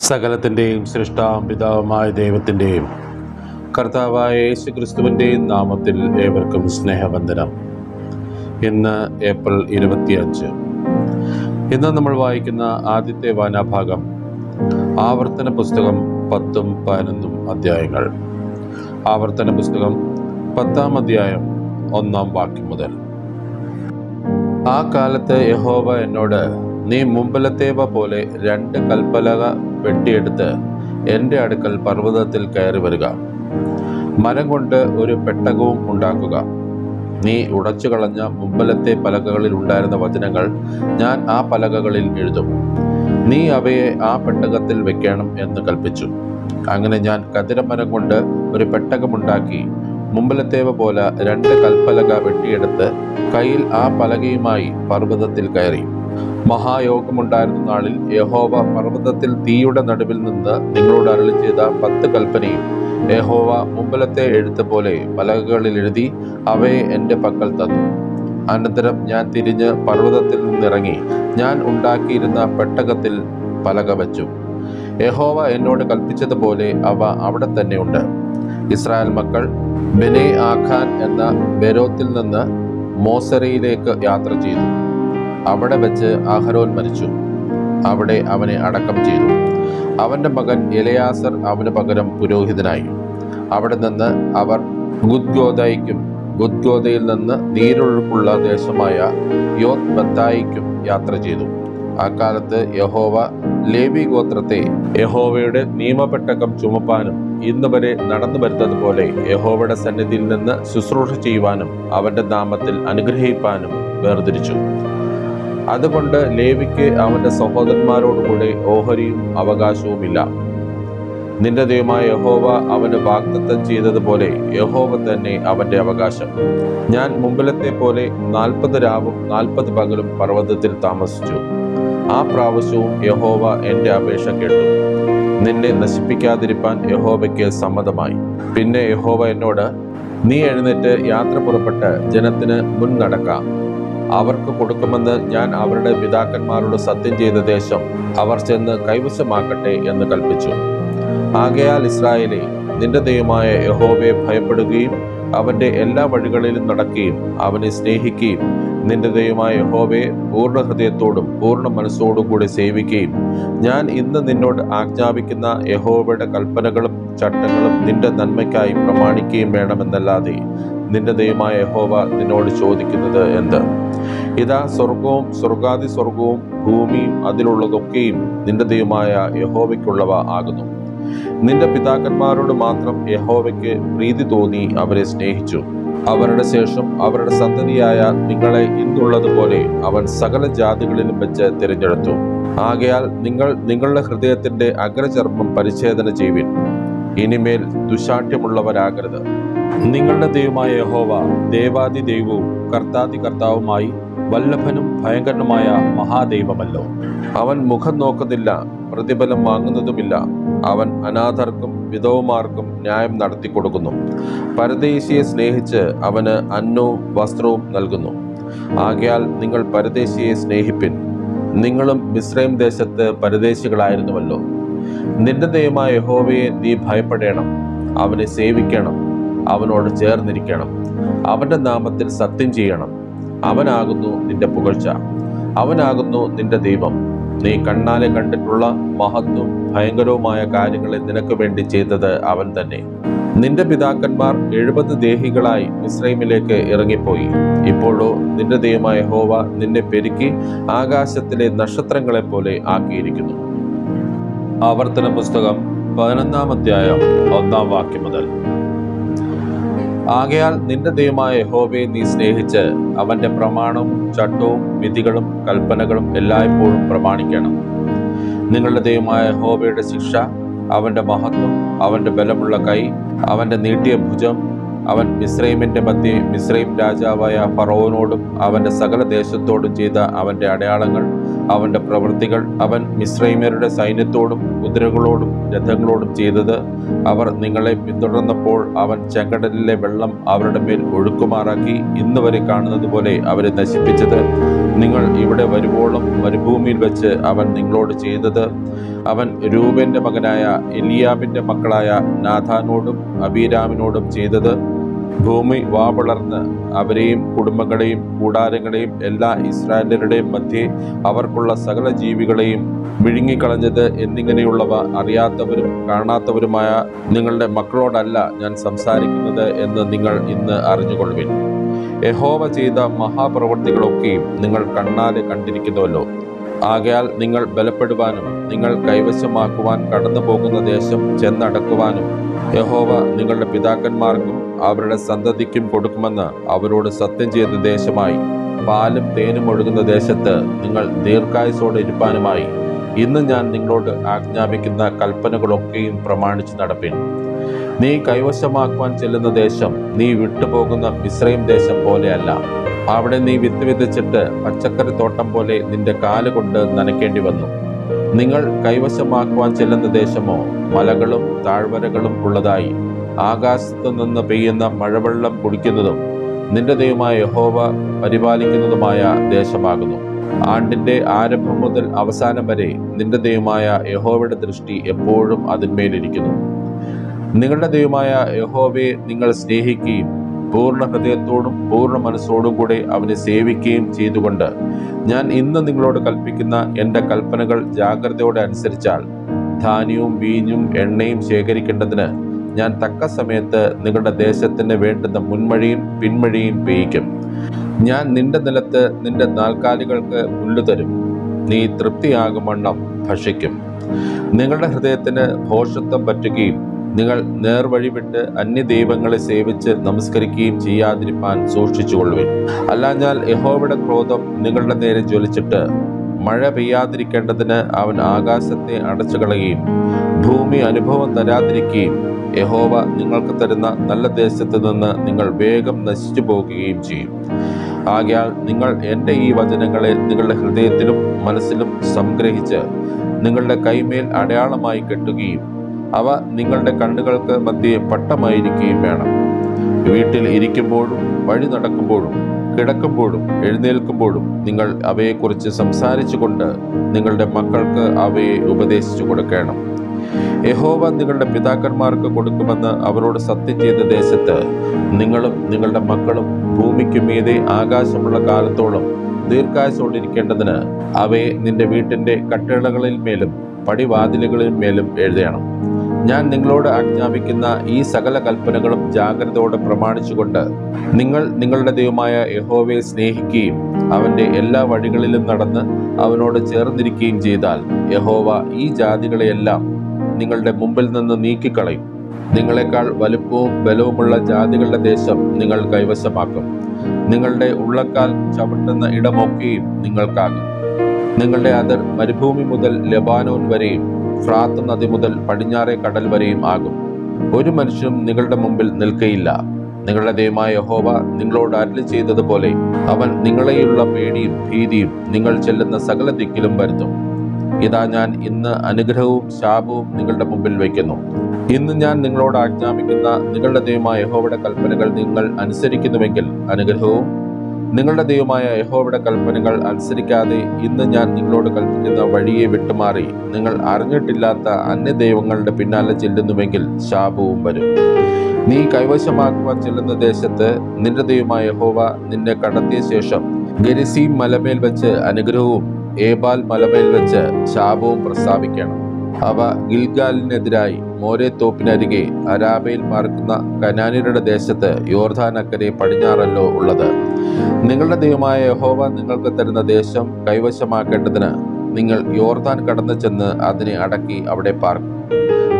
സകലത്തിന്റെയും സൃഷ്ടാം പിതാവുമായ ദൈവത്തിന്റെയും കർത്താവായ യേശു ക്രിസ്തുവിന്റെയും നാമത്തിൽ ഏവർക്കും സ്നേഹവന്ദനം. ഇന്ന് ഏപ്രിൽ ഇരുപത്തിയഞ്ച്. ഇന്ന് നമ്മൾ വായിക്കുന്ന ആദ്യത്തെ വാനാഭാഗം ആവർത്തന പുസ്തകം പത്തും പതിനൊന്നും അധ്യായങ്ങൾ. ആവർത്തന പുസ്തകം പത്താം അധ്യായം ഒന്നാം വാക്യം മുതൽ. ആ കാലത്ത് യഹോവ എന്നോട് നീ മുമ്പിലത്തേവ പോലെ രണ്ട് കൽപ്പലക വെട്ടിയെടുത്ത് എന്റെ അടുക്കൽ പർവതത്തിൽ കയറി വരിക. മരം കൊണ്ട് ഒരു പെട്ടകവും ഉണ്ടാക്കുക. നീ ഉടച്ചു കളഞ്ഞ മുമ്പലത്തെ പലകകളിൽ ഉണ്ടായിരുന്ന വചനങ്ങൾ ഞാൻ ആ പലകകളിൽ എഴുതും. നീ അവയെ ആ പെട്ടകത്തിൽ വെക്കണം എന്ന് കൽപ്പിച്ചു. അങ്ങനെ ഞാൻ കതിരമരം കൊണ്ട് ഒരു പെട്ടകമുണ്ടാക്കി മുമ്പലത്തേവ പോലെ രണ്ട് കൽപ്പലക വെട്ടിയെടുത്ത് കയ്യിൽ ആ പലകയുമായി പർവതത്തിൽ കയറി. മഹായോഗമുണ്ടായിരുന്ന നാളിൽ യഹോവ പർവതത്തിൽ തീയുടെ നടുവിൽ നിന്ന് നിങ്ങളോട് അരളി ചെയ്ത പത്ത് കൽപ്പനയും യഹോവ മുമ്പലത്തെ എഴുത്ത് പോലെ പലകകളിൽ എഴുതി അവയെ എന്റെ പക്കൽ തന്നു. അനന്തരം ഞാൻ തിരിഞ്ഞ് പർവതത്തിൽ നിന്നിറങ്ങി ഞാൻ ഉണ്ടാക്കിയിരുന്ന പെട്ടകത്തിൽ പലക വച്ചു. യഹോവ എന്നോട് കൽപ്പിച്ചതുപോലെ അവ അവിടെ തന്നെയുണ്ട് ഇസ്രായേൽ മക്കൾ ബെനെ ആഖാൻ എന്ന ബെരോത്തിൽ നിന്ന് മോസരയിലേക്ക് യാത്ര ചെയ്തു. അവിടെ വെച്ച് അഹരോൻ മരിച്ചു. അവിടെ അവനെ അടക്കം ചെയ്തു. അവന്റെ മകൻ എലയാസർ അവന് പകരം പുരോഹിതനായി. അവിടെ നിന്ന് അവർ ഗുദ്ഗോദയ്ക്കും ഗുദ്ഗോദയിൽ നിന്ന് നീരൊഴുക്കുള്ള ദേശമായ യോത് ബത്തായിക്കും യാത്ര ചെയ്തു. അക്കാലത്ത് യഹോവ ലേവി ഗോത്രത്തെ യഹോവയുടെ നിയമപ്പെട്ടകം ചുമപ്പാനും ഇന്ന് വരെ നടന്നു വരുന്നത് പോലെ യഹോവയുടെ സന്നിധിയിൽ നിന്ന് ശുശ്രൂഷ ചെയ്യുവാനും അവന്റെ നാമത്തിൽ അനുഗ്രഹിപ്പാനും വേർതിരിച്ചു. അതുകൊണ്ട് ലേവിക്ക് അവന്റെ സഹോദരന്മാരോടുകൂടെ ഓഹരിയും അവകാശവുമില്ല. നിന്റെ ദൈവമായ യഹോവ അവന് വാഗ്ദത്തം ചെയ്തതുപോലെ യഹോവ തന്നെ അവന്റെ അവകാശം. ഞാൻ മുമ്പിലത്തെ പോലെ നാൽപ്പത് രാവും നാൽപ്പത് പകലും പർവതത്തിൽ താമസിച്ചു. ആ പ്രാവശ്യവും യഹോവ എന്റെ അപേക്ഷ കേട്ടു. നിന്നെ നശിപ്പിക്കാതിരിപ്പാൻ യഹോവയ്ക്ക് സമ്മതമായി. പിന്നെ യഹോവ എന്നോട് നീ എഴുന്നേറ്റ് യാത്ര പുറപ്പെട്ട് ജനത്തിന് മുൻ നടക്കാം അവർക്ക് കൊടുക്കുമെന്ന് ഞാൻ അവരുടെ പിതാക്കന്മാരോട് സത്യം ചെയ്ത ദേശം അവർ ചെന്ന് കൈവശമാക്കട്ടെ എന്ന് കൽപ്പിച്ചു. ആകയാൽ ഇസ്രായേലെ നിന്റെ ദൈവമായ യഹോവയെ ഭയപ്പെടുകയും അവന്റെ എല്ലാ വഴികളിലും നടക്കുകയും അവനെ സ്നേഹിക്കുകയും നിന്റെ ദൈവമായ യഹോവയെ പൂർണ ഹൃദയത്തോടും പൂർണ മനസ്സോടും കൂടി സേവിക്കുകയും ഞാൻ ഇന്ന് നിന്നോട് ആജ്ഞാപിക്കുന്ന യഹോവയുടെ കൽപ്പനകളും ചട്ടങ്ങളും നിന്റെ നന്മയ്ക്കായി പ്രമാണിക്കുകയും വേണമെന്നല്ലാതെ നിന്റെ ദൈവമായ യഹോവ നിന്നോട് ചോദിക്കുന്നത് എന്ത്? ഇതാ സ്വർഗവും സ്വർഗാതി സ്വർഗവും ഭൂമിയും അതിലുള്ളതൊക്കെയും നിന്റെ ദൈവമായ യഹോവയ്ക്കുള്ളവ ആകുന്നു. നിന്റെ പിതാക്കന്മാരോട് മാത്രം യഹോവയ്ക്ക് പ്രീതി തോന്നി അവരെ സ്നേഹിച്ചു. അവരുടെ ശേഷം അവരുടെ സന്തതിയായ നിങ്ങളെ ഇന്നുള്ളതുപോലെ അവൻ സകല ജാതികളിലും വെച്ച് തിരഞ്ഞെടുത്തു. ആകയാൽ നിങ്ങൾ നിങ്ങളുടെ ഹൃദയത്തിന്റെ അഗ്രചർമ്മം പരിച്ഛേദന ചെയ്യുവിൻ. ഇനിമേൽ ദുശാഠ്യമുള്ളവരാകരുത്. നിങ്ങളുടെ ദൈവമായ യഹോവ ദേവാദി ദൈവവും കർത്താദി കർത്താവുമായി വല്ലഭനും ഭയങ്കരനുമായ മഹാദൈവമല്ലോ. അവൻ മുഖം നോക്കുന്നില്ല പ്രതിഫലം വാങ്ങുന്നതുമില്ല. അവൻ അനാഥർക്കും വിധവമാർക്കും ന്യായം നടത്തി കൊടുക്കുന്നു. പരദേശിയെ സ്നേഹിച്ച് അവന് അന്നവും വസ്ത്രവും നൽകുന്നു. ആകയാൽ നിങ്ങൾ പരദേശിയെ സ്നേഹിപ്പിൻ. നിങ്ങളും മിശ്രൈം ദേശത്ത് പരദേശികളായിരുന്നുവല്ലോ. നിന്റെ ദൈവമായ യഹോവയെ നീ ഭയപ്പെടേണം. അവനെ സേവിക്കണം. അവനോട് ചേർന്നിരിക്കണം. അവന്റെ നാമത്തിൽ സത്യം ചെയ്യണം. അവനാകുന്നു നിന്റെ പുകഴ്ച. അവനാകുന്നു നിന്റെ ദൈവം. നീ കണ്ണാലെ കണ്ടിട്ടുള്ള മഹത്വം ഭയങ്കരവുമായ കാര്യങ്ങളെ നിനക്ക് വേണ്ടി ചെയ്തത് അവൻ തന്നെ. നിന്റെ പിതാക്കന്മാർ എഴുപത് ദേഹികളായി ഇസ്രൈമിലേക്ക് ഇറങ്ങിപ്പോയി. ഇപ്പോഴോ നിന്റെ ദൈവമായ ഹോവ നിന്നെ പെരുക്കി ആകാശത്തിലെ നക്ഷത്രങ്ങളെ പോലെ ആക്കിയിരിക്കുന്നു. ആവർത്തന പുസ്തകം പതിനൊന്നാം അധ്യായം ഒന്നാം വാക്യം മുതൽ. ആകയാൽ നിന്റെ ദൈവമായ യഹോവയെ നീ സ്നേഹിച്ച് അവന്റെ പ്രമാണവും ചട്ടവും വിധികളും കൽപ്പനകളും എല്ലായ്പ്പോഴും പ്രമാണിക്കണം. നിങ്ങളുടെ ദൈവമായ യഹോവയുടെ ശിക്ഷ അവന്റെ മഹത്വം അവന്റെ ബലമുള്ള കൈ അവന്റെ നീട്ടിയ ഭുജം അവൻ മിസ്രൈമിന്റെ മധ്യേ മിസ്രൈം രാജാവായ ഫറോവനോടും അവന്റെ സകല ദേശത്തോടും ചെയ്ത അവന്റെ അടയാളങ്ങൾ അവന്റെ പ്രവൃത്തികൾ അവൻ മിസ്രൈമ്യരുടെ സൈന്യത്തോടും കുതിരകളോടും രഥങ്ങളോടും ചെയ്തത് അവർ നിങ്ങളെ പിന്തുടർന്നപ്പോൾ അവൻ ചെങ്കടലിലെ വെള്ളം അവരുടെ മേൽ ഒഴുക്കുമാറാക്കി ഇന്ന് വരെ കാണുന്നത് പോലെ അവരെ നശിപ്പിച്ചത്. നിങ്ങൾ ഇവിടെ വരുവോളം മരുഭൂമിയിൽ വെച്ച് അവൻ നിങ്ങളോട് ചെയ്തത്. അവൻ രൂപന്റെ മകനായ എലിയാബിന്റെ മക്കളായ നാഥാനോടും അബീരാമിനോടും ചെയ്തത്. ഭൂമി വാവളർന്ന് അവരെയും കുടുംബങ്ങളെയും കൂടാരങ്ങളെയും എല്ലാ ഇസ്രായേലരുടെയും മധ്യേ അവർക്കുള്ള സകല ജീവികളെയും വിഴുങ്ങിക്കളഞ്ഞത് എന്നിങ്ങനെയുള്ളവ അറിയാത്തവരും കാണാത്തവരുമായ നിങ്ങളുടെ മക്കളോടല്ല ഞാൻ സംസാരിക്കുന്നത് എന്ന് നിങ്ങൾ ഇന്ന് അറിഞ്ഞുകൊള്ളുവിൻ. യഹോവ ചെയ്ത മഹാപ്രവൃത്തികളൊക്കെയും നിങ്ങൾ കണ്ണാലെ കണ്ടിരിക്കുന്നുവല്ലോ. ആകയാൽ നിങ്ങൾ ബലപ്പെടുവാനും നിങ്ങൾ കൈവശമാക്കുവാൻ കടന്നു പോകുന്ന ദേശം ചെന്നടക്കുവാനും യഹോവ നിങ്ങളുടെ പിതാക്കന്മാർക്കും അവരുടെ സന്തതിക്കും കൊടുക്കുമെന്ന് അവരോട് സത്യം ചെയ്ത ദേശമായി. പാലും തേനും ഒഴുകുന്ന ദേശത്ത് നിങ്ങൾ ദീർഘായുസോടെ ഇരുപ്പാനുമായി. ഇന്ന് ഞാൻ നിങ്ങളോട് ആജ്ഞാപിക്കുന്ന കൽപ്പനകളൊക്കെയും പ്രമാണിച്ച് നടപ്പിൻ. നീ കൈവശമാക്കുവാൻ ചെല്ലുന്ന ദേശം നീ വിട്ടുപോകുന്ന മിശ്രയും ദേശം പോലെയല്ല. അവിടെ നീ വിത്ത് വിതച്ചിട്ട് പച്ചക്കറി തോട്ടം പോലെ നിന്റെ കാലുകൊണ്ട് നനയ്ക്കേണ്ടി വന്നു. നിങ്ങൾ കൈവശമാക്കുവാൻ ചെല്ലുന്ന ദേശമോ മലകളും താഴ്വരകളും ഉള്ളതായി. ആകാശത്തു നിന്ന് പെയ്യുന്ന മഴവെള്ളം കുടിക്കുന്നതും നിന്റെ ദൈവമായ യഹോവ പരിപാലിക്കുന്നതുമായ ദേശമാകുന്നു. ആണ്ടിന്റെ ആരംഭം മുതൽ അവസാനം വരെ നിന്റെ ദൈവമായ യഹോവയുടെ ദൃഷ്ടി എപ്പോഴും അതിന്മേലിരിക്കുന്നു. നിങ്ങളുടെ ദൈവമായ യഹോവയെ നിങ്ങൾ സ്നേഹിക്കുകയും പൂർണ ഹൃദയത്തോടും പൂർണ മനസ്സോടും കൂടെ അവനെ സേവിക്കുകയും ചെയ്തുകൊണ്ട് ഞാൻ ഇന്ന് നിങ്ങളോട് കൽപ്പിക്കുന്ന എന്റെ കൽപ്പനകൾ ജാഗ്രതയോടെ അനുസരിച്ചാൽ ധാന്യവും വീഞ്ഞും എണ്ണയും ശേഖരിക്കേണ്ടതിന് ഞാൻ തക്ക സമയത്ത് നിങ്ങളുടെ ദേശത്തിന് വേണ്ടുന്ന മുൻമഴയും പിൻമഴിയും പെയ്യിക്കും. ഞാൻ നിന്റെ നിലത്ത് നിന്റെ നാൽക്കാലികൾക്ക് മുല്ലു തരും. നീ തൃപ്തിയാകുമണ്ണം ഭക്ഷിക്കും. നിങ്ങളുടെ ഹൃദയത്തിന് ഭോഷത്വം പറ്റുകയും നിങ്ങൾ നേർവഴി വിട്ട് അന്യദൈവങ്ങളെ സേവിച്ച് നമസ്കരിക്കുകയും ചെയ്യാതിരിപ്പാൻ സൂക്ഷിച്ചുകൊള്ളുവിൻ. അല്ലാഞ്ഞാൽ യഹോവയുടെ ക്രോധം നിങ്ങളുടെ നേരെ ജ്വലിച്ചിട്ട് മഴ പെയ്യാതിരിക്കേണ്ടതിന് അവൻ ആകാശത്തെ അടച്ചുകളയുകയും ഭൂമി അനുഭവം തരാതിരിക്കുകയും യഹോവ നിങ്ങൾക്ക് തരുന്ന നല്ല ദേശത്ത് നിന്ന് നിങ്ങൾ വേഗം നശിച്ചു പോകുകയും ചെയ്യും. ആകയാൽ നിങ്ങൾ എന്റെ ഈ വചനങ്ങളെ നിങ്ങളുടെ ഹൃദയത്തിലും മനസ്സിലും സംഗ്രഹിച്ച് നിങ്ങളുടെ കൈമേൽ അടയാളമായി കെട്ടുകയും അവ നിങ്ങളുടെ കണ്ണുകൾക്ക് മധ്യേ പട്ടമായിരിക്കുകയും വേണം. വീട്ടിൽ ഇരിക്കുമ്പോഴും വഴി നടക്കുമ്പോഴും കിടക്കുമ്പോഴും എഴുന്നേൽക്കുമ്പോഴും നിങ്ങൾ അവയെക്കുറിച്ച് സംസാരിച്ചുകൊണ്ട് നിങ്ങളുടെ മക്കൾക്ക് അവയെ ഉപദേശിച്ചു കൊടുക്കണം. യഹോവ നിങ്ങളുടെ പിതാക്കന്മാർക്ക് കൊടുക്കുമെന്ന് അവരോട് സത്യം ചെയ്ത ദേശത്ത് നിങ്ങളും നിങ്ങളുടെ മക്കളും ഭൂമിക്ക് മീതെ ആകാശമുള്ള കാലത്തോളം ദീർഘായുസോടിരിക്കേണ്ടതിന് അവയെ നിന്റെ വീട്ടിന്റെ കട്ടിളകളിൽ മേലും പടിവാതിലുകളിൽ മേലും എഴുതണം. ഞാൻ നിങ്ങളോട് ആജ്ഞാപിക്കുന്ന ഈ സകല കൽപ്പനകളും ജാഗ്രതയോടെ പ്രമാണിച്ചുകൊണ്ട് നിങ്ങൾ നിങ്ങളുടെ ദൈവമായ യഹോവയെ സ്നേഹിക്കുകയും അവന്റെ എല്ലാ വഴികളിലും നടന്ന് അവനോട് ചേർന്നിരിക്കുകയും ചെയ്താൽ യഹോവ ഈ ജാതികളെയെല്ലാം നിങ്ങളുടെ മുമ്പിൽ നിന്ന് നീക്കിക്കളയും. നിങ്ങളെക്കാൾ വലുപ്പവും ബലവുമുള്ള ജാതികളുടെ ദേശം നിങ്ങൾ കൈവശമാക്കും. നിങ്ങളുടെ ഉള്ളക്കാൽ ചവിട്ടുന്ന ഇടമൊക്കെയും നിങ്ങൾക്കാകും. നിങ്ങളുടെ അതിർ മരുഭൂമി മുതൽ ലബാനോൻ വരെയും ഫ്രാത്ത് നദി മുതൽ പടിഞ്ഞാറെ കടൽ വരെയും ആകും. ഒരു മനുഷ്യനും നിങ്ങളുടെ മുമ്പിൽ നിൽക്കയില്ല. നിങ്ങളുടെ ദൈവമായ യഹോവ നിങ്ങളോട് അരുളി ചെയ്തതുപോലെ അവൻ നിങ്ങളെയുള്ള പേടിയും ഭീതിയും നിങ്ങൾ ചെല്ലുന്ന സകല ദിക്കിലും വരുത്തും. ഇതാ ഞാൻ ഇന്ന് അനുഗ്രഹവും ശാപവും നിങ്ങളുടെ മുമ്പിൽ വയ്ക്കുന്നു. ഇന്ന് ഞാൻ നിങ്ങളോട് ആജ്ഞാപിക്കുന്ന നിങ്ങളുടെ ദൈവമായ യഹോവയുടെ കൽപ്പനകൾ നിങ്ങൾ അനുസരിക്കുന്നുവെങ്കിൽ അനുഗ്രഹവും നിങ്ങളുടെ ദൈവമായ യഹോവയുടെ കൽപ്പനകൾ അനുസരിക്കാതെ ഇന്ന് ഞാൻ നിങ്ങളോട് കൽപ്പിക്കുന്ന വഴിയെ വിട്ടുമാറി നിങ്ങൾ അറിഞ്ഞിട്ടില്ലാത്ത അന്യ ദൈവങ്ങളുടെ പിന്നാലെ ചെല്ലുന്നുവെങ്കിൽ ശാപവും വരും. നീ കൈവശമാക്കുവാൻ ചെല്ലുന്ന ദേശത്ത് നിന്റെ ദൈവമായ യഹോവ നിന്നെ കടത്തിയ ശേഷം ഗരിസീം മലമേൽ വെച്ച് അനുഗ്രഹവും ഏബാൽ മലമേൽ വെച്ച് ശാപവും പ്രസ്താവിക്കണം. അവ ഗിൽഗാലിനെതിരായി മോരെ തോപ്പിനരികെ അരാബയിൽ പാർക്കുന്ന കനാനിയുടെ ദേശത്ത് യോർധാനക്കരെ പടിഞ്ഞാറല്ലോ ഉള്ളത്. നിങ്ങളുടെ ദൈവമായ യഹോവ നിങ്ങൾക്ക് തരുന്ന ദേശം കൈവശമാക്കേണ്ടതിന് നിങ്ങൾ യോർദാൻ കടന്നു ചെന്ന് അതിനെ അടക്കി അവിടെ പാർക്കും.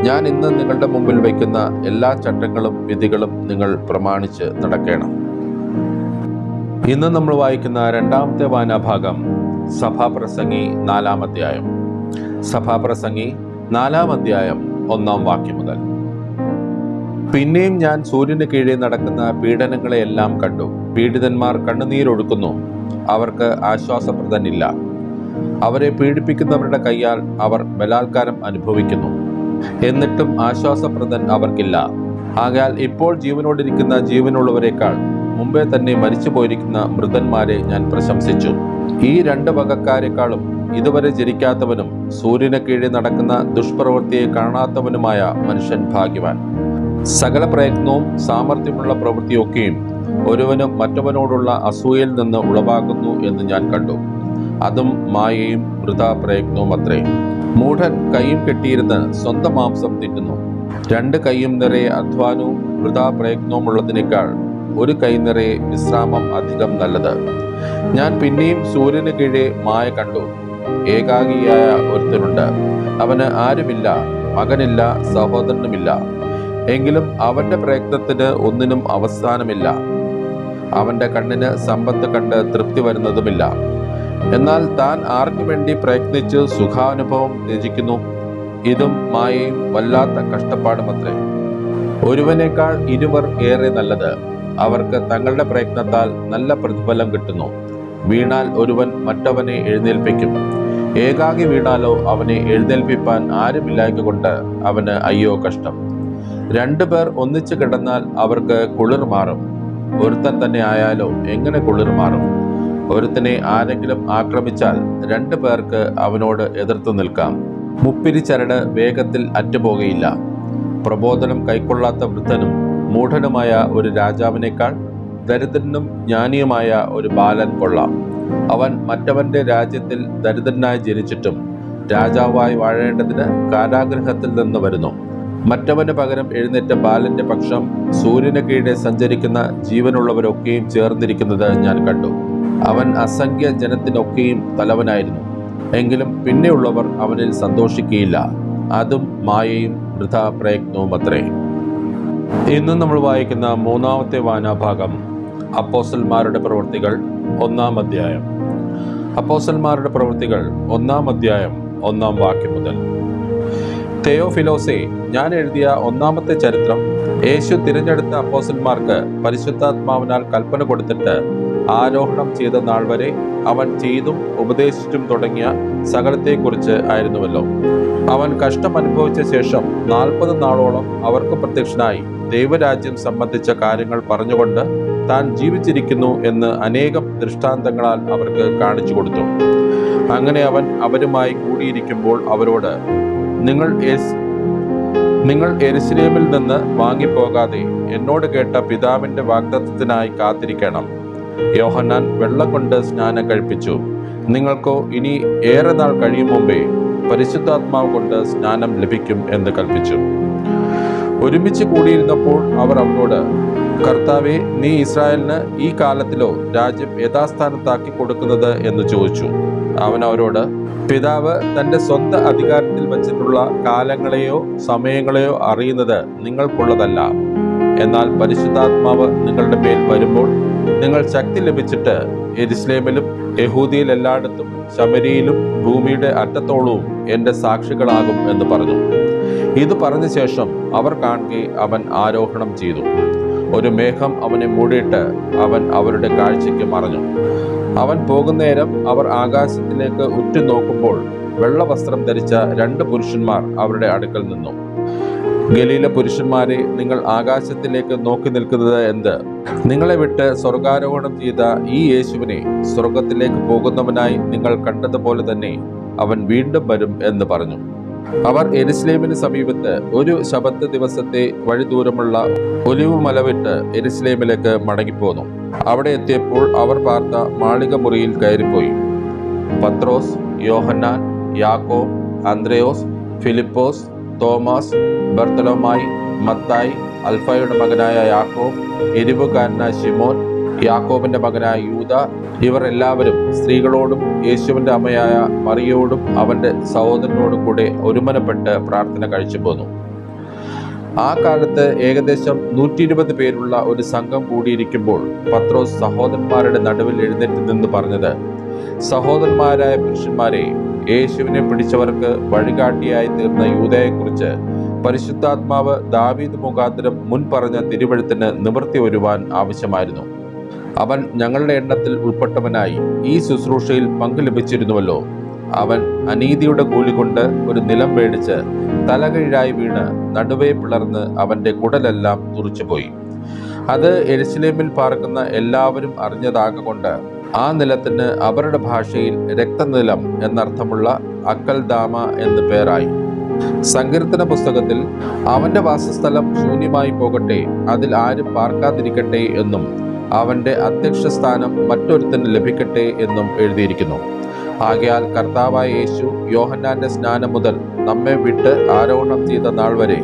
ഞാൻ ഇന്ന് നിങ്ങളുടെ മുമ്പിൽ വയ്ക്കുന്ന എല്ലാ ചട്ടങ്ങളും വിധികളും നിങ്ങൾ പ്രമാണിച്ച് നടക്കണം. ഇന്ന് നമ്മൾ വായിക്കുന്ന രണ്ടാമത്തെ വായനാഭാഗം സഭാപ്രസംഗി നാലാമധ്യായം സഭാപ്രസംഗി നാലാം അധ്യായം ഒന്നാം വാക്യം മുതൽ. പിന്നെയും ഞാൻ സൂര്യന് കീഴിൽ നടക്കുന്ന പീഡനങ്ങളെയെല്ലാം കണ്ടു. പീഡിതന്മാർ കണ്ണുനീരൊഴുക്കുന്നു അവർക്ക് ആശ്വാസപ്രദനില്ല. അവരെ പീഡിപ്പിക്കുന്നവരുടെ കൈയാൽ അവർ ബലാത്കാരം അനുഭവിക്കുന്നു. എന്നിട്ടും ആശ്വാസപ്രദൻ അവർക്കില്ല. ആകയാൽ ഇപ്പോൾ ജീവനോടിരിക്കുന്ന ജീവനുള്ളവരെക്കാൾ മുമ്പേ തന്നെ മരിച്ചു പോയിരിക്കുന്ന മൃതന്മാരെ ഞാൻ പ്രശംസിച്ചു. ഈ രണ്ട് വകക്കാരെക്കാളും ഇതുവരെ ജനിക്കാത്തവനും സൂര്യന് കീഴിൽ നടക്കുന്ന ദുഷ്പ്രവൃത്തിയെ കാണാത്തവനുമായ മനുഷ്യൻ ഭാഗ്യവാൻ. സകല പ്രയത്നവും സാമർഥ്യമുള്ള പ്രവൃത്തിയൊക്കെയും ഒരുവനും മറ്റവനോടുള്ള അസൂയയിൽ നിന്ന് ഉളവാകുന്നു എന്ന് ഞാൻ കണ്ടു. അതും മായയും വൃഥാ പ്രയത്നവും അത്രേ. മൂഢൻ കൈയും കെട്ടിയിരുന്ന് സ്വന്തം മാംസം തിന്നുന്നു. രണ്ട് കൈയും നിറയെ അധ്വാനവും വൃഥാ പ്രയത്നവും ഉള്ളതിനേക്കാൾ ഒരു കൈ നിറയെ വിശ്രാമം അധികം നല്ലത്. ഞാൻ പിന്നെയും സൂര്യന് കീഴെ മായ കണ്ടു. ഏകാഗിയായ ഒരുത്തനുണ്ട്. അവന് ആരുമില്ല മകനില്ല സഹോദരനുമില്ല. എങ്കിലും അവന്റെ പ്രയത്നത്തിന് ഒന്നിനും അവസാനമില്ല. അവന്റെ കണ്ണിന് സമ്പത്ത് കണ്ട് തൃപ്തി വരുന്നതുമില്ല. എന്നാൽ താൻ ആർക്കു വേണ്ടി പ്രയത്നിച്ച് സുഖാനുഭവം രചിക്കുന്നു ഇതും മായയും വല്ലാത്ത കഷ്ടപ്പാടുമത്രേ. ഒരുവനേക്കാൾ ഇരുവർ ഏറെ നല്ലത്. അവർക്ക് തങ്ങളുടെ പ്രയത്നത്താൽ നല്ല പ്രതിഫലം കിട്ടുന്നു. വീണാൽ ഒരുവൻ മറ്റവനെ എഴുന്നേൽപ്പിക്കും. ഏകാകി വീണാലോ അവനെ എഴുന്നേൽപ്പിപ്പാൻ ആരുമില്ലായ്ക കൊണ്ട് അവന് അയ്യോ കഷ്ടം. രണ്ടു പേർ ഒന്നിച്ചു കിടന്നാൽ അവർക്ക് കുളിർ മാറും. ഒരുത്തൻ തന്നെ ആയാലോ എങ്ങനെ കുളിർ മാറും? ഒരുത്തനെ ആരെങ്കിലും ആക്രമിച്ചാൽ രണ്ടു പേർക്ക് അവനോട് എതിർത്തു നിൽക്കാം. മുപ്പിരി ചരട് വേഗത്തിൽ അറ്റുപോകയില്ല. പ്രബോധനം കൈക്കൊള്ളാത്ത വൃദ്ധനും മൂഢനുമായ ഒരു രാജാവിനേക്കാൾ ദരിദ്രനും ജ്ഞാനിയുമായ ഒരു ബാലൻ കൊള്ളാം. അവൻ മറ്റവന്റെ രാജ്യത്തിൽ ദരിദ്രനായി ജനിച്ചിട്ടും രാജാവായി വാഴേണ്ടതിന് കാരാഗ്രഹത്തിൽ നിന്ന് വരുന്നു. മറ്റവന് പകരം എഴുന്നേറ്റ ബാലന്റെ പക്ഷം സൂര്യന് കീഴെ സഞ്ചരിക്കുന്ന ജീവനുള്ളവരൊക്കെയും ചേർന്നിരിക്കുന്നത് ഞാൻ കണ്ടു. അവൻ അസംഖ്യ ജനത്തിനൊക്കെയും തലവനായിരുന്നു. എങ്കിലും പിന്നെയുള്ളവർ അവനിൽ സന്തോഷിക്കുകയില്ല. അതും മായയും വൃഥാ പ്രയത്നവും അത്രേ ഇന്ന് നമ്മൾ വായിക്കുന്ന മൂന്നാമത്തെ വായനാഭാഗം അപ്പോസൽമാരുടെ പ്രവൃത്തികൾ ഒന്നാം അധ്യായം. അപ്പോസൽമാരുടെ പ്രവൃത്തികൾ ഒന്നാം അധ്യായം ഒന്നാം വാക്യം മുതൽ. തെയോഫിലോസെ ഞാൻ എഴുതിയ ഒന്നാമത്തെ ചരിത്രം യേശു തിരഞ്ഞെടുത്ത അപ്പോസന്മാർക്ക് പരിശുദ്ധാത്മാവിനാൽ കൽപ്പന കൊടുത്തിട്ട് ആരോഹണം ചെയ്ത നാൾ വരെ അവൻ ചെയ്തും ഉപദേശിച്ചും തുടങ്ങിയ സകലത്തെക്കുറിച്ച് ആയിരുന്നുവല്ലോ. അവൻ കഷ്ടം അനുഭവിച്ച ശേഷം നാൽപ്പത് നാളോളം അവർക്ക് പ്രത്യക്ഷനായി ദൈവരാജ്യം സംബന്ധിച്ച കാര്യങ്ങൾ പറഞ്ഞുകൊണ്ട് താൻ ജീവിച്ചിരിക്കുന്നു എന്ന് അനേകം ദൃഷ്ടാന്തങ്ങളാൽ അവർക്ക് കാണിച്ചു കൊടുത്തു. അങ്ങനെ അവൻ അവരുമായി കൂടിയിരിക്കുമ്പോൾ അവരോട് നിങ്ങൾ നിങ്ങൾ എരുസലേമിൽ നിന്ന് വാങ്ങിപ്പോകാതെ എന്നോട് കേട്ട പിതാവിന്റെ വാഗ്ദത്തത്തിനായി കാത്തിരിക്കണം. യോഹന്നാൻ വെള്ളം കൊണ്ട് സ്നാനം കഴിപ്പിച്ചു. നിങ്ങൾക്കോ ഇനി ഏറെ നാൾ കഴിയും മുമ്പേ പരിശുദ്ധാത്മാവ് കൊണ്ട് സ്നാനം ലഭിക്കും എന്ന് കൽപ്പിച്ചു. ഒരുമിച്ച് കൂടിയിരുന്നപ്പോൾ അവർ അവനോട് കർത്താവെ നീ ഇസ്രായേലിന് ഈ കാലത്തിലോ രാജ്യം യഥാസ്ഥാനത്താക്കി കൊടുക്കുന്നത് എന്ന് ചോദിച്ചു. അവൻ അവരോട് പിതാവ് തന്റെ സ്വന്തം അധികാരത്തിൽ വച്ചിട്ടുള്ള കാലങ്ങളെയോ സമയങ്ങളെയോ അറിയുന്നത് നിങ്ങൾക്കുള്ളതല്ല. എന്നാൽ പരിശുദ്ധാത്മാവ് നിങ്ങളുടെ മേൽ വരുമ്പോൾ നിങ്ങൾ ശക്തി ലഭിച്ചിട്ട് എരുസ്ലേമിലും യഹൂദിയിൽ എല്ലായിടത്തും ശമരിയിലും ഭൂമിയുടെ അറ്റത്തോളവും എന്റെ സാക്ഷികളാകും എന്ന് പറഞ്ഞു. ഇത് പറഞ്ഞ ശേഷം അവർ കാണുകയും അവൻ ആരോഹണം ചെയ്തു. ഒരു മേഘം അവനെ മൂടിയിട്ട് അവൻ അവരുടെ കാഴ്ചയ്ക്ക് മറഞ്ഞു. അവൻ പോകുന്നേരം അവർ ആകാശത്തിലേക്ക് ഉറ്റുനോക്കുമ്പോൾ വെള്ളവസ്ത്രം ധരിച്ച രണ്ട് പുരുഷന്മാർ അവരുടെ അടുക്കൽ നിന്നു. ഗലീല പുരുഷന്മാരെ നിങ്ങൾ ആകാശത്തിലേക്ക് നോക്കി നിൽക്കുന്നത് എന്ത്? നിങ്ങളെ വിട്ട് സ്വർഗാരോഹണം ചെയ്ത ഈ യേശുവിനെ സ്വർഗത്തിലേക്ക് പോകുന്നവനായി നിങ്ങൾ കണ്ടതുപോലെ തന്നെ അവൻ വീണ്ടും വരും എന്ന് പറഞ്ഞു. അവർ എരുസ്ലേമിന് സമീപത്ത് ഒരു ശബത്ത് ദിവസത്തെ വഴി ദൂരമുള്ള ഒലിവ് മലവിട്ട് എരുസ്ലേമിലേക്ക് മടങ്ങിപ്പോന്നു. അവിടെ എത്തിയപ്പോൾ അവർ പാർത്ത മാളിക മുറിയിൽ കയറിപ്പോയി. പത്രോസ് യോഹന്നാൻ യാക്കോ അന്ത്രയോസ് ഫിലിപ്പോസ് തോമസ് ബർത്തലോമായി മത്തായി അൽഫയുടെ മകനായ യാക്കോ എരിവുകാരനായ ശിമോൻ യാക്കോബിന്റെ മകനായ യൂത ഇവർ എല്ലാവരും സ്ത്രീകളോടും യേശുവിന്റെ അമ്മയായ മറിയോടും അവന്റെ സഹോദരനോടും കൂടെ ഒരുമനപ്പെട്ട് പ്രാർത്ഥന കഴിച്ചു പോന്നു. ആ കാലത്ത് ഏകദേശം നൂറ്റി ഇരുപത് പേരുള്ള ഒരു സംഘം കൂടിയിരിക്കുമ്പോൾ പത്രോസ് സഹോദരന്മാരുടെ നടുവിൽ എഴുന്നേറ്റ് നിന്ന് പറഞ്ഞത് സഹോദരന്മാരായ പുരുഷന്മാരെ യേശുവിനെ പിടിച്ചവർക്ക് വഴികാട്ടിയായി തീർന്ന യൂതയെക്കുറിച്ച് പരിശുദ്ധാത്മാവ് ദാവീദ് മുഖാന്തരം മുൻ പറഞ്ഞ തിരുവഴുത്തിന് നിവൃത്തി വരുവാൻ ആവശ്യമായിരുന്നു. അവൻ ഞങ്ങളുടെ എണ്ണത്തിൽ ഉൾപ്പെട്ടവനായി ഈ ശുശ്രൂഷയിൽ പങ്കു ലഭിച്ചിരുന്നുവല്ലോ. അവൻ അനീതിയുടെ കൂലി കൊണ്ട് ഒരു നിലം മേടിച്ച് തലകീഴായി വീണ് നടുവേ പിളർന്ന് അവന്റെ കുടലെല്ലാം തുറിച്ചുപോയി. അത് എരുസലേമിൽ പാർക്കുന്ന എല്ലാവരും അറിഞ്ഞതാകൊണ്ട് ആ നിലത്തിന് അവരുടെ ഭാഷയിൽ രക്തനിലം എന്നർത്ഥമുള്ള അക്കൽദാമ എന്ന് പേരായി. സങ്കീർത്തന പുസ്തകത്തിൽ അവന്റെ വാസസ്ഥലം ശൂന്യമായി പോകട്ടെ അതിൽ ആരും പാർക്കാതിരിക്കട്ടെ എന്നും അവന്റെ അധ്യക്ഷ സ്ഥാനം മറ്റൊരുത്തിന് ലഭിക്കട്ടെ എന്നും എഴുതിയിരിക്കുന്നു. ആകയാൽ കർത്താവായ യേശു യോഹന്നാന്റെ സ്നാനം മുതൽ നമ്മെ വിട്ട് ആരോഹണം ചെയ്ത നാൾ വരെ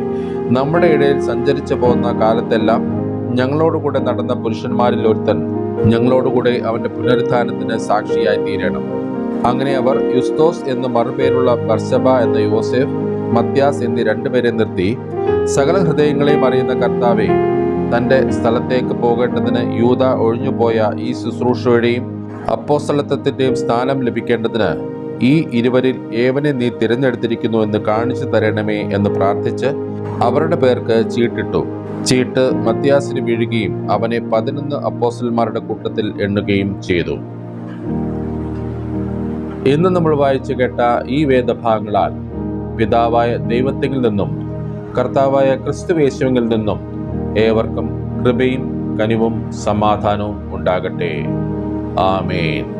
നമ്മുടെ ഇടയിൽ സഞ്ചരിച്ചു പോകുന്ന കാലത്തെല്ലാം ഞങ്ങളോടുകൂടെ നടന്ന പുരുഷന്മാരിൽ ഒരുത്തൻ ഞങ്ങളോടുകൂടെ അവന്റെ പുനരുത്ഥാനത്തിന് സാക്ഷിയായി തീരണം. അങ്ങനെ അവർ യുസ്തോസ് എന്ന് മറുപേരുള്ള ബർസബ എന്ന യോസെഫ് മത്യാസ് എന്നീ രണ്ടുപേരെ നിർത്തി. സകല ഹൃദയങ്ങളെയും അറിയുന്ന കർത്താവെ തന്റെ സ്ഥലത്തേക്ക് പോകേണ്ടതിന് യൂത ഒഴിഞ്ഞുപോയ ഈ ശുശ്രൂഷയുടെയും അപ്പോസ്ഥലത്വത്തിന്റെയും സ്ഥാനം ലഭിക്കേണ്ടതിന് ഈ ഇരുവരിൽ ഏവനെ നീ തിരഞ്ഞെടുത്തിരിക്കുന്നു എന്ന് കാണിച്ചു തരണമേ എന്ന് പ്രാർത്ഥിച്ച് അവരുടെ പേർക്ക് ചീട്ടിട്ടു. ചീട്ട് മത്യാസിന് വീഴുകയും അവനെ പതിനൊന്ന് അപ്പോസ്റ്റൽമാരുടെ കൂട്ടത്തിൽ എണ്ണുകയും ചെയ്തു. ഇന്ന് നമ്മൾ വായിച്ചു കേട്ട ഈ വേദഭാഗങ്ങളാൽ പിതാവായ ദൈവത്തിൽ നിന്നും കർത്താവായ ക്രിസ്തുവേശുവിൽ നിന്നും ഏവർക്കും കൃപയും കനിവും സമാധാനവും ഉണ്ടാകട്ടെ. ആമേൻ.